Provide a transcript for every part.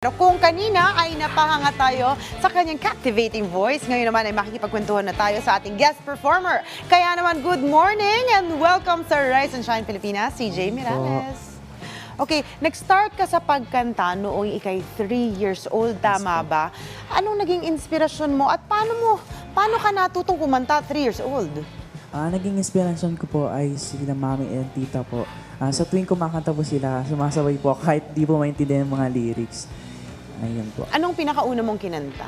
Pero kung kanina ay napahanga tayo sa kanyang captivating voice, ngayon naman ay makikipagkwentuhan na tayo sa ating guest performer. Kaya naman, good morning and welcome sa Rise and Shine Pilipinas, CJ Mirales. Okay, nag-start ka sa pagkanta noong ikay 3 years old, tama ba? Anong naging inspirasyon mo at paano mo, paano ka natutong kumanta 3 years old? Ah, naging inspiration ko po ay sila mami and tita po. Ah, sa tuwing kumakanta po sila, sumasabay po kahit di po maintindihan mga lyrics. Ayun po. Anong pinakauna mong kinanta?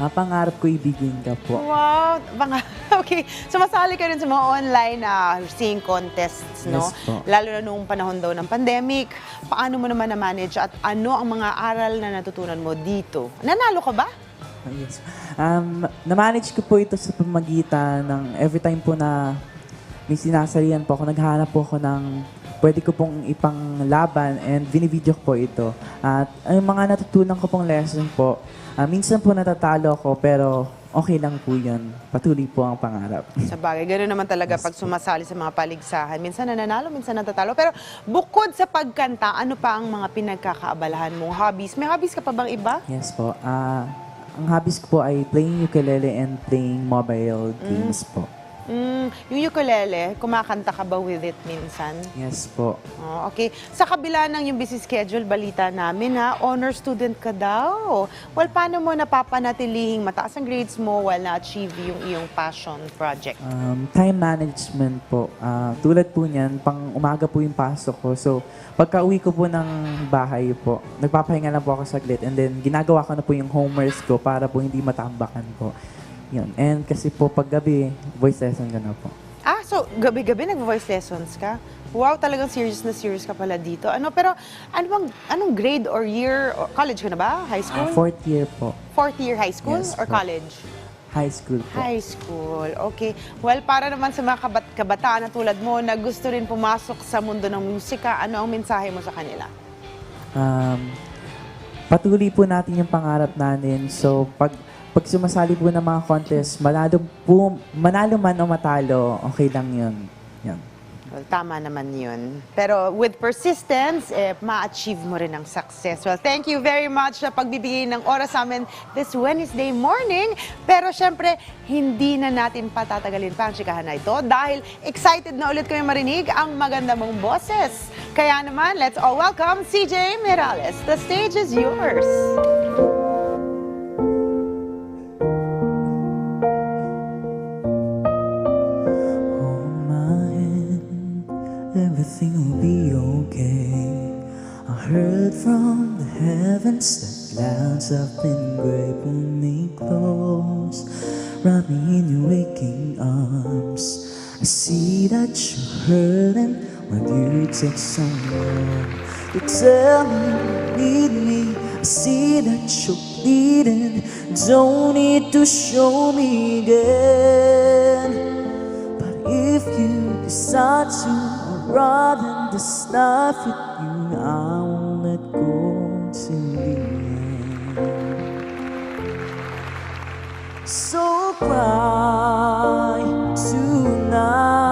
Ah, pangarap ko ibigin ka po. Wow! Mga, okay. Sumasali ka rin sa mga online na singing contests, no? Yes po. Lalo na nung panahon daw ng pandemic. Paano mo naman na-manage at ano ang mga aral na natutunan mo dito? Nanalo ka ba? Ah, Yes. Um, na-manage ko po ito sa pamagitan ng every time po na may sinasalihan po ako, naghahanap po ako ng pwede ko pong ipanglaban and binivideo ko po ito. At ang mga natutunan ko pong lesson po, ah, minsan po natatalo ako pero okay lang po yun. Patuloy po ang pangarap. Sa bagay, gano'n naman talaga pag sumasali sa mga paligsahan. Minsan nananalo, minsan natatalo. Pero bukod sa pagkanta, ano pa ang mga pinagkakaabalahan mong hobbies? May hobbies ka pa bang iba? Yes po. Ah, ang hobbies ko po ay playing ukulele and playing mobile games po. Mm, yung ukulele, kumakanta ka ba with it minsan? Yes po. Oh, okay. Sa kabila ng yung busy schedule, balita namin ha, honor student ka daw. Well, paano mo napapanatilihing mataas ang grades mo while na-achieve yung iyong passion project? Um, time management po. Ah, tulad po niyan, pang umaga po yung pasok ko. So, pagka uwi ko po ng bahay po, nagpapahinga lang po ako saglit and then ginagawa ko na po yung homeworks ko para po hindi matambakan po. Yun. And kasi po paggabi, voice lesson ko na po. Ah, so gabi-gabi nag-voice lessons ka? Wow, talagang serious na serious ka pala dito. Ano, pero ano bang, anong grade or year? Or college ka na ba? High Ah, school? fourth year po. Fourth year high school Yes, or po. college? High school po. High school. Okay. Well, para naman sa mga kabat kabataan na tulad mo na gusto rin pumasok sa mundo ng musika, ano ang mensahe mo sa kanila? um, patuloy po natin yung pangarap natin. So, pag pag sumasali po ng mga contest, manalo po, manalo man o matalo, okay lang yun. Yan. Well, tama naman yun. Pero with persistence, eh, ma-achieve mo rin ang success. Well, thank you very much sa pagbibigay ng oras sa amin this Wednesday morning. Pero syempre, hindi na natin patatagalin pa ang chikahan na ito dahil excited na ulit kami marinig ang maganda mong boses. Kaya naman, let's all welcome CJ Mirales. The stage is yours. Will be okay. I heard from the heavens that clouds have been gray, pull me close, wrap me in your waking arms. I see that you're hurting when you take someone to tell me you need me. I see that you're bleeding, don't need to show me again. But if you decide to run in this life with you, I won't let go till the end. So cry tonight,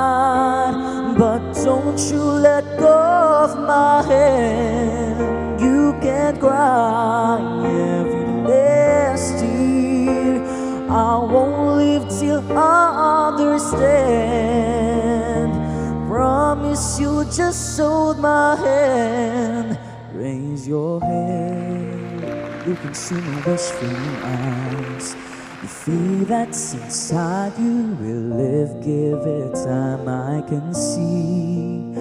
but don't you let go of my hand. You can cry every last tear. I won't leave till I understand. Promise you just hold my hand. Raise your head. You can see my wish from your eyes. You feel that's inside you will live, give it time. I can see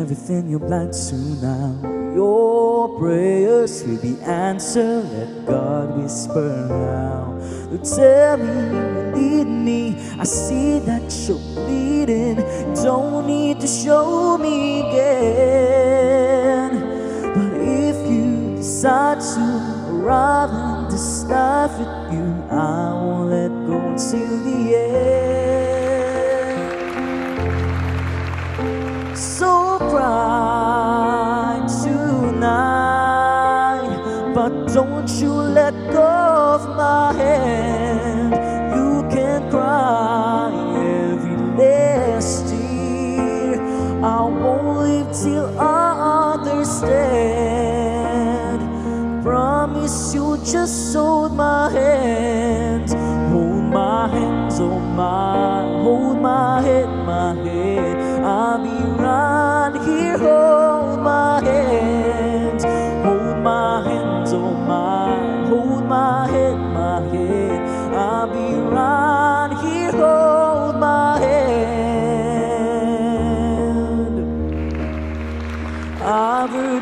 everything you're blind to now. Your prayers will be answered. Let God whisper now. You tell me you need me. I see that you're bleeding. Don't need to show me again. But if you decide to arrive and life with you, I won't let go till the end. So cry tonight, but don't you Promise you just hold my hands, hold my hands, oh my.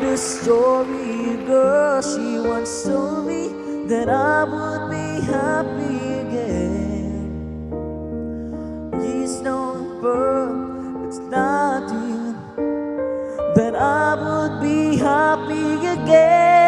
I've story, girl, she once told me that I would be happy again. Please don't burn, it's not you, that I would be happy again.